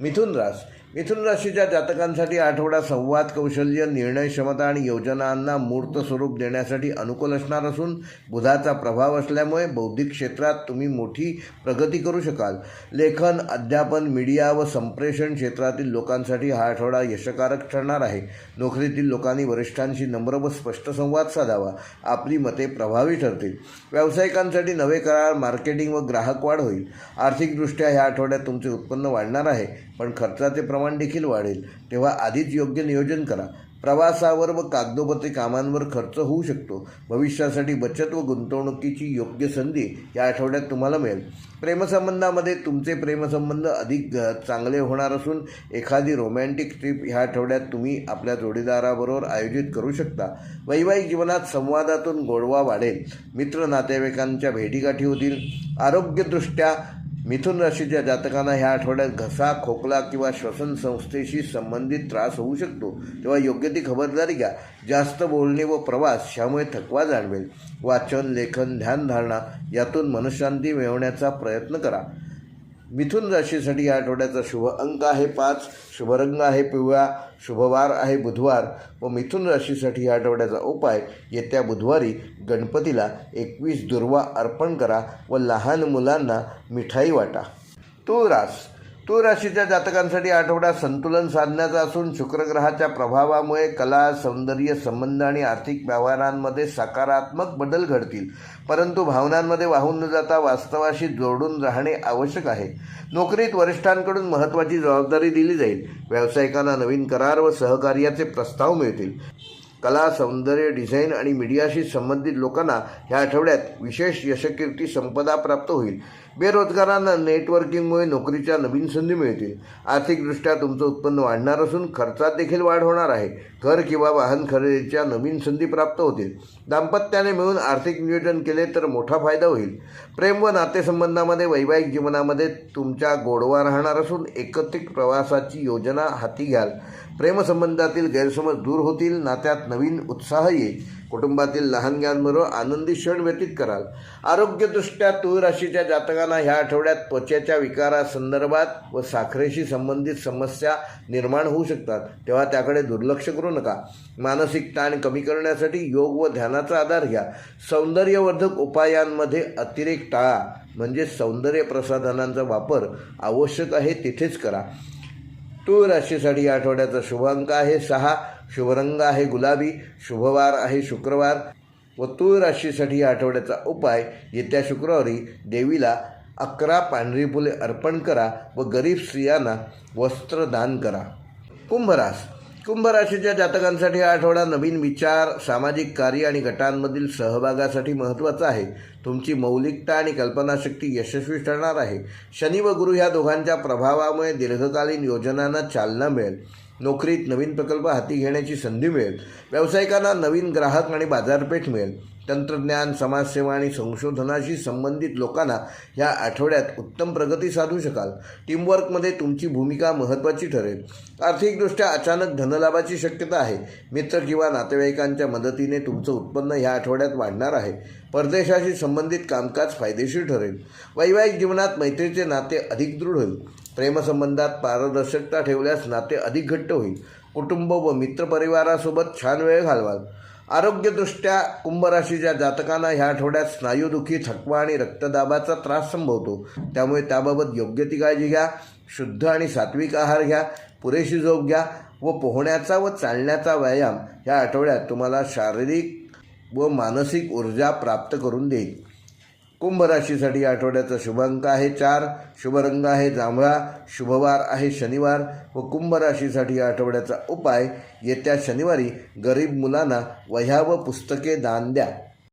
मिथुन रास मिथुन राशीच्या जातकांसाठी आठवडा संवाद कौशल्य निर्णय क्षमता आणि योजनांना मूर्त स्वरूप देण्यासाठी अनुकूल असणार असून बुधाचा प्रभाव असल्यामुळे बौद्धिक क्षेत्रात तुम्ही मोठी प्रगती करू शकाल. लेखन अध्यापन मीडिया व संप्रेषण क्षेत्रातील लोकांसाठी हा आठवडा यशकारक ठरणार आहे. नोकरीतील लोकांनी वरिष्ठांशी नम्र व स्पष्ट संवाद साधावा. आपली मते प्रभावी ठरतील. व्यावसायिकांसाठी नवे करार मार्केटिंग व ग्राहक वाढ होईल. आर्थिकदृष्ट्या ह्या आठवड्यात तुमचे उत्पन्न वाढणार आहे. पण खर्चाचे प्रमाण देखील वाढेल. तेव्हा आधीच योग्य नियोजन करा. प्रवासावर व कागदोपत्री कामांवर खर्च होऊ शकतो. भविष्यासाठी बचत व गुंतवणुकीची योग्य संधी या आठवड्यात तुम्हाला मिळेल. प्रेमसंबंधामध्ये तुमचे प्रेमसंबंध अधिक चांगले होणार असून एखादी रोमॅन्टिक ट्रिप ह्या आठवड्यात तुम्ही आपल्या जोडीदाराबरोबर आयोजित करू शकता. वैवाहिक जीवनात संवादातून गोडवा वाढेल. मित्र नातेवाईकांच्या भेटीगाठी होतील. आरोग्यदृष्ट्या मिथुन राशीच्या जातकांना ह्या आठवड्यात घसा खोकला किंवा श्वसन संस्थेशी संबंधित त्रास होऊ शकतो. तेव्हा योग्य ती खबरदारी घ्या. जास्त बोलणे व प्रवास ह्यामुळे थकवा जाणवेल. वाचन लेखन ध्यानधारणा यातून मनशांती मिळवण्याचा प्रयत्न करा. मिथुन राशीसाठी या आठवड्याचा शुभ अंक आहे पाच शुभरंग आहे पिवळा शुभवार आहे बुधवार. व मिथुन राशीसाठी या आठवड्याचा उपाय येत्या बुधवारी गणपतीला एकवीस दुर्वा अर्पण करा व लहान मुलांना मिठाई वाटा. तूळ रास तूळ राशीच्या जातकांसाठी आठवडा संतुलन साधण्याचा असून शुक्रग्रहाच्या प्रभावामुळे कला सौंदर्य संबंध आणि आर्थिक व्यवहारांमध्ये सकारात्मक बदल घडतील. परंतु भावनांमध्ये वाहून न जाता वास्तवाशी जोडून राहणे आवश्यक आहे. नोकरीत वरिष्ठांकडून महत्त्वाची जबाबदारी दिली जाईल. व्यावसायिकांना नवीन करार व सहकार्याचे प्रस्ताव मिळतील. कला सौंदर्य डिझाईन आणि मीडियाशी संबंधित लोकांना ह्या आठवड्यात विशेष यशकीर्ती संपदा प्राप्त होईल. बेरोजगारांना नेटवर्किंगमुळे नोकरीच्या नवीन संधी मिळतील. आर्थिकदृष्ट्या तुमचं उत्पन्न वाढणार असून खर्चात देखील वाढ होणार आहे. घर किंवा वाहन खरेदीच्या नवीन संधी प्राप्त होतील. दाम्पत्याने मिळून आर्थिक नियोजन केले तर मोठा फायदा होईल. प्रेम व नातेसंबंधामध्ये वैवाहिक जीवनामध्ये तुमच्या गोडवा राहणार असून एकत्रित प्रवासाची योजना हाती घ्याल. प्रेमसंबंधातील गैरसमज दूर होतील. नात्यात नवीन उत्साह येईल कुटुंबातील लहानग्यांबरोबर आनंदी क्षण व्यतीत कराल. आरोग्यदृष्ट्या तूळ राशीच्या जातकांना ह्या आठवड्यात त्वचेच्या विकारासंदर्भात व साखरेशी संबंधित समस्या निर्माण होऊ शकतात तेव्हा त्याकडे दुर्लक्ष करू नका. मानसिक ताण कमी करण्यासाठी योग व ध्यानाचा आधार घ्या. सौंदर्यवर्धक उपायांमध्ये अतिरेक टाळा म्हणजे सौंदर्य प्रसाधनांचा वापर आवश्यक आहे तिथेच करा. तूळ राशीसाठी या आठवड्याचा शुभांक आहे. सहा शुभरंग आहे गुलाबी शुभवार आहे शुक्रवार. व तूळ राशीसाठी या आठवड्याचा उपाय येत्या शुक्रवारी देवीला अकरा पांढरी फुले अर्पण करा व गरीब स्त्रियांना वस्त्रदान करा. कुंभरास कुंभराशीच्या जातकांसाठी हा आठवडा नवीन विचार सामाजिक कार्य आणि गटांमधील सहभागासाठी महत्त्वाचा आहे. तुमची मौलिकता आणि कल्पनाशक्ती यशस्वी ठरणार आहे. शनी व गुरु ह्या दोघांच्या प्रभावामुळे दीर्घकालीन योजनांना चालना मिळेल. नोकरीत नवीन प्रकल्प हाती घेण्याची संधी मिळेल. व्यावसायिकांना नवीन ग्राहक आणि बाजारपेठ मिळेल. तंत्रज्ञान समाजसेवा आणि संशोधनाशी संबंधित लोकांना ह्या आठवड्यात उत्तम प्रगती साधू शकाल. टीमवर्कमध्ये तुमची भूमिका महत्त्वाची ठरेल. आर्थिकदृष्ट्या अचानक धनलाभाची शक्यता आहे. मित्र किंवा नातेवाईकांच्या मदतीने तुमचं उत्पन्न ह्या आठवड्यात वाढणार आहे. परदेशाशी संबंधित कामकाज फायदेशीर ठरेल. वैवाहिक जीवनात मैत्रीचे नाते अधिक दृढ होईल. प्रेमसंबंधात पारदर्शकता ठेवल्यास नाते अधिक घट्ट होईल. कुटुंब व मित्रपरिवारासोबत छान वेळ घालवाल. आरोग्यदृष्ट्या कुंभराशीच्या जातकांना ह्या आठवड्यात स्नायुदुखी थकवा आणि रक्तदाबाचा त्रास संभवतो. त्यामुळे त्याबाबत योग्य ती काळजी घ्या. शुद्ध आणि सात्विक आहार घ्या. पुरेशी झोप घ्या व पोहण्याचा व चालण्याचा व्यायाम ह्या आठवड्यात तुम्हाला शारीरिक व मानसिक ऊर्जा प्राप्त करून देईल. कुंभ राशीसाठी या आठवड्याचा शुभांक आहे चार शुभरंग आहे जांभळा शुभवार आहे शनिवार व कुंभ राशीसाठी या आठवड्याचा उपाय येत्या शनिवारी गरीब मुलांना वह्या व पुस्तके दान द्या.